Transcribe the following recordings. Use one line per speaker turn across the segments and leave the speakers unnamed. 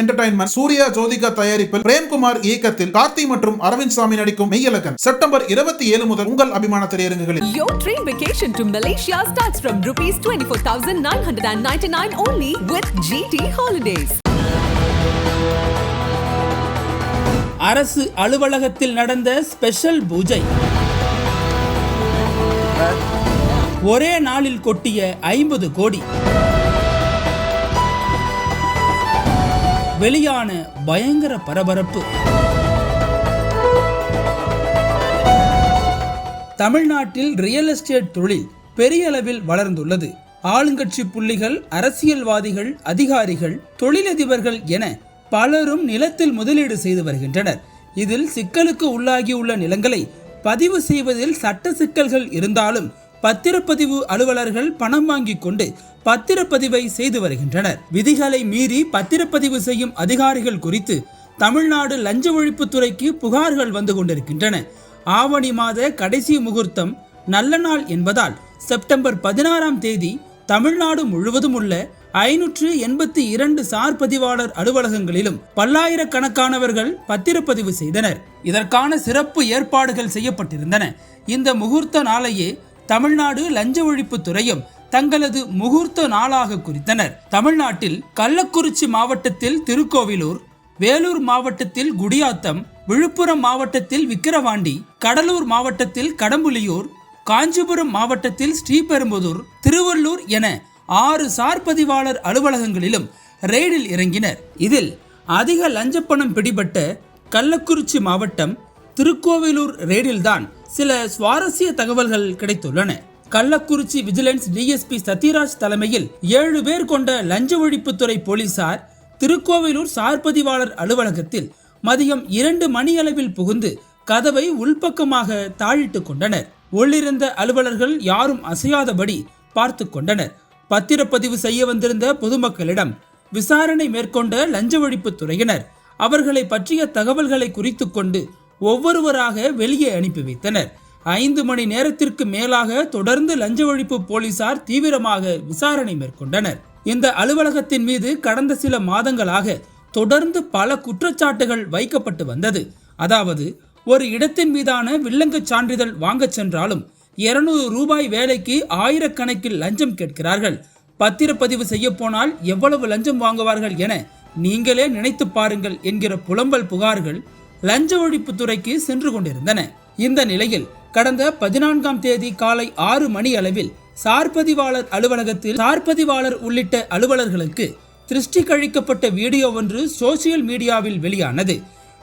Entertainment Surya Jyothika தயாரிப்பில் பிரேம்குமார் இயக்கத்தில் கார்த்தி மற்றும் அரவிந்த் சாமி நடிக்கும் மெய்யலகன் செப்டம்பர் இருபத்தி ஏழு முதல் உங்கள் அபிமான திரையரங்குகளில்
Your dream vacation to Malaysia starts from rupees 24,999 only with GT Holidays.
அரசு அலுவலகத்தில் நடந்த ஸ்பெஷல் பூஜை. ஒரே நாளில் கொட்டிய ஐம்பது கோடி. வெளியான பயங்கர பரபரப்பு. தமிழ்நாட்டில் ரியல் எஸ்டேட் தொழில் பெரிய அளவில் வளர்ந்துள்ளது. ஆளுங்கட்சி புள்ளிகள் அரசியல்வாதிகள் அதிகாரிகள் தொழிலதிபர்கள் என பலரும் நிலத்தில் முதலீடு செய்து வருகின்றனர். இதில் சிக்கலுக்கு உள்ளாகியுள்ள நிலங்களை பதிவு செய்வதில் சட்ட சிக்கல்கள் இருந்தாலும் பத்திரப்பதிவு அலுவலர்கள் பணம் வாங்கிக் கொண்டு பத்திரப்பதிவை செய்து வருகின்றனர். விதிகளை மீறி பத்திரப்பதிவு செய்யும் அதிகாரிகள் குறித்து தமிழ்நாடு லஞ்ச ஒழிப்புத்துறைக்கு புகார்கள் வந்து கொண்டிருக்கின்றன. ஆவணி மாத கடைசி முகூர்த்தம் நல்ல நாள் என்பதால் செப்டம்பர் பதினாறாம் தேதி தமிழ்நாடு முழுவதும் உள்ள ஐநூற்று எண்பத்தி இரண்டு சார் பதிவாளர் அலுவலகங்களிலும் பல்லாயிரக்கணக்கானவர்கள் பத்திரப்பதிவு செய்தனர். இதற்கான சிறப்பு ஏற்பாடுகள் செய்யப்பட்டிருந்தன. இந்த முகூர்த்த நாளையே தமிழ்நாடு லஞ்ச ஒழிப்பு துறையும் தங்களது முகூர்த்த நாளாக குறித்தனர். தமிழ்நாட்டில் கள்ளக்குறிச்சி மாவட்டத்தில் திருக்கோவிலூர் வேலூர் மாவட்டத்தில் குடியாத்தம் விழுப்புரம் மாவட்டத்தில் விக்கிரவாண்டி கடலூர் மாவட்டத்தில் கடம்புலியூர் காஞ்சிபுரம் மாவட்டத்தில் ஸ்ரீபெரும்புதூர் திருவள்ளூர் என ஆறு சார் பதிவாளர் அலுவலகங்களிலும் ரெய்டில் இறங்கினர். இதில் அதிக லஞ்சப்பணம் பிடிபட்ட கள்ளக்குறிச்சி மாவட்டம் திருக்கோவிலூர் ரெய்டில்தான் சில சுவாரஸ்ய தகவல்கள் கிடைத்துள்ளன. கள்ளக்குறிச்சி விஜிலன்ஸ் டிஎஸ்பி சத்யராஜ் தலைமையில் ஏழு பேர் கொண்ட லஞ்ச ஒழிப்புத்துறை போலீசார் திருக்கோவிலூர் சார்பதிவாளர் அலுவலகத்தில் மதியம் இரண்டு மணியளவில் புகுந்து கதவை உள்பக்கமாக தாழிட்டு கொண்டனர். உள்ளிருந்த அலுவலர்கள் யாரும் அசையாதபடி பார்த்து கொண்டனர். பத்திரப்பதிவு செய்ய வந்திருந்த பொதுமக்களிடம் விசாரணை மேற்கொண்ட லஞ்ச ஒழிப்புத்துறையினர் அவர்களை பற்றிய தகவல்களை குறித்து கொண்டு ஒவ்வொருவராக வெளியே அனுப்பி வைத்தனர். ஐந்து மணி நேரத்திற்கு மேலாக தொடர்ந்து லஞ்ச ஒழிப்பு போலீசார் தீவிரமாக விசாரணை மேற்கொண்டனர். இந்த அலுவலகத்தின் மீது கடந்த சில மாதங்களாக தொடர்ந்து பல குற்றச்சாட்டுகள் வைக்கப்பட்டு வந்தது. அதாவது ஒரு இடத்தின் மீதான வில்லங்கச் சான்றிதழ் வாங்கச் சென்றாலும் இருநூறு ரூபாய் வேலைக்கு ஆயிரக்கணக்கில் லஞ்சம் கேட்கிறார்கள். பத்திரப்பதிவு செய்ய போனால் எவ்வளவு லஞ்சம் வாங்குவார்கள் என நீங்களே நினைத்து பாருங்கள் என்கிற புலம்பல் புகார்கள் லஞ்ச ஒழிப்பு துறைக்கு சென்று கொண்டிருந்தன. இந்த நிலையில் கடந்த பதினான்காம் தேதி காலை ஆறு மணி அளவில் சார்பதிவாளர் அலுவலகத்தில் சார்பதிவாளர் உள்ளிட்ட அலுவலர்களுக்கு திருஷ்டி கழிக்கப்பட்ட வீடியோ ஒன்று சோசியல் மீடியாவில் வெளியானது.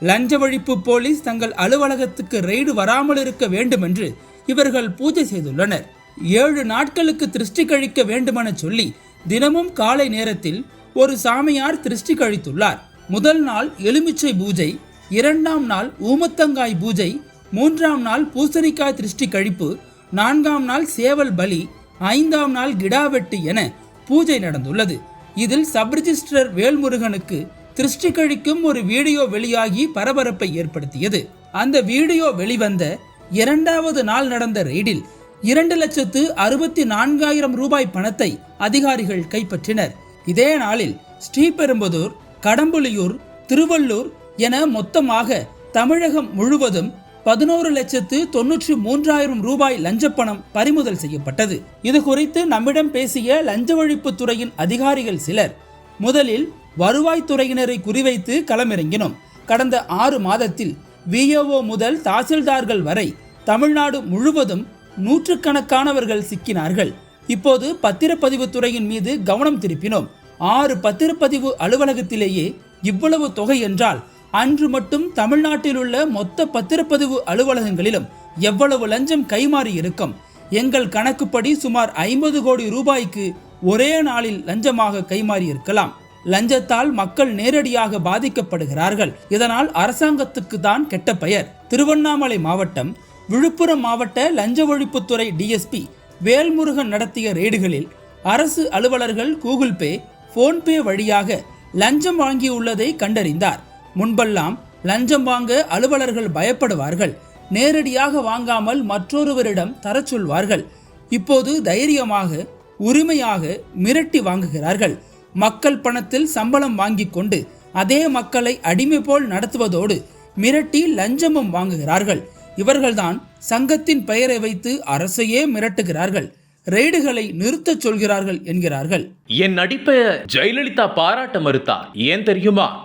லஞ்ச ஒழிப்பு போலீஸ் தங்கள் அலுவலகத்துக்கு ரெய்டு வராமல் இருக்க வேண்டுமென்று இவர்கள் பூஜை செய்துள்ளனர். ஏழு நாட்களுக்கு திருஷ்டி கழிக்க வேண்டுமென சொல்லி தினமும் காலை நேரத்தில் ஒரு சாமியார் திருஷ்டி கழித்துள்ளார். முதல் நாள் எலுமிச்சை பூஜை இரண்டாம் நாள் ஊமத்தங்காய் பூஜை மூன்றாம் நாள் பூசணிக்காய் திருஷ்டி கழிப்பு நான்காம் நாள் சேவல் பலி ஐந்தாம் நாள் கிடாவெட்டு என பூஜை நடந்துள்ளது. இதில் சப்ரிஜிஸ்டர் வேல்முருகனுக்கு திருஷ்டி கழிக்கும் ஒரு வீடியோ வெளியாகி பரபரப்பை ஏற்படுத்தியது. அந்த வீடியோ வெளிவந்த இரண்டாவது நாள் நடந்த ரெய்டில் இரண்டு லட்சத்து அறுபத்தி நான்காயிரம் ரூபாய் பணத்தை அதிகாரிகள் கைப்பற்றினர். இதே நாளில் ஸ்ரீபெரும்புதூர் கடம்புலியூர் திருவள்ளூர் என மொத்தமாக தமிழகம் முழுவதும் பதினோரு லட்சத்து தொன்னூற்றி மூன்றாயிரம் ரூபாய் லஞ்சப்பணம் பறிமுதல் செய்யப்பட்டது. இது குறித்து நம்மிடம் பேசிய லஞ்ச ஒழிப்புத்துறையின் அதிகாரிகள் சிலர் முதலில் வருவாய்த்துறையினரை குறிவைத்து களமிறங்கினோம். கடந்த ஆறு மாதத்தில் விஓஓ முதல் தாசில்தார்கள் வரை தமிழ்நாடு முழுவதும் நூற்றுக்கணக்கானவர்கள் சிக்கினார்கள். இப்போது பத்திரப்பதிவு துறையின் மீது கவனம் திருப்பினோம். ஆறு பத்திரப்பதிவு அலுவலகத்திலேயே இவ்வளவு தொகை என்றால் அன்று மட்டும் தமிழ்நாட்டில் உள்ள மொத்த பத்திரப்பதிவு அலுவலகங்களிலும் எவ்வளவு லஞ்சம் கைமாறி இருக்கும்? எங்கள் கணக்குப்படி சுமார் ஐம்பது கோடி ரூபாய்க்கு ஒரே நாளில் லஞ்சமாக கைமாறி இருக்கலாம். லஞ்சத்தால் மக்கள் நேரடியாக பாதிக்கப்படுகிறார்கள். இதனால் அரசாங்கத்துக்கு தான் கெட்ட பெயர். திருவண்ணாமலை மாவட்டம் விழுப்புரம் மாவட்ட லஞ்ச ஒழிப்புத்துறை டிஎஸ்பி வேல்முருகன் நடத்திய ரெய்டுகளில் அரசு அலுவலர்கள் கூகுள் பே போன்பே வழியாக லஞ்சம் வாங்கியுள்ளதை கண்டறிந்தார். முன்பெல்லாம் லஞ்சம் வாங்க அலுவலர்கள் பயப்படுவார்கள். நேரடியாக வாங்காமல் மற்றொருவரிடம் தரச் சொல்வார்கள். இப்போது தைரியமாக உரிமையாக மிரட்டி வாங்குகிறார்கள். மக்கள் பணத்தில் சம்பளம் வாங்கிக் கொண்டு அதே மக்களை அடிமை போல் நடத்துவதோடு மிரட்டி லஞ்சமும் வாங்குகிறார்கள். இவர்கள்தான் சங்கத்தின் பெயரை வைத்து அரசையே மிரட்டுகிறார்கள். ரெய்டுகளை நிறுத்தச் சொல்கிறார்கள் என்கிறார்கள்.
என் நடிப்பை ஜெயலலிதா பாராட்ட மறுத்தார். ஏன் தெரியுமா?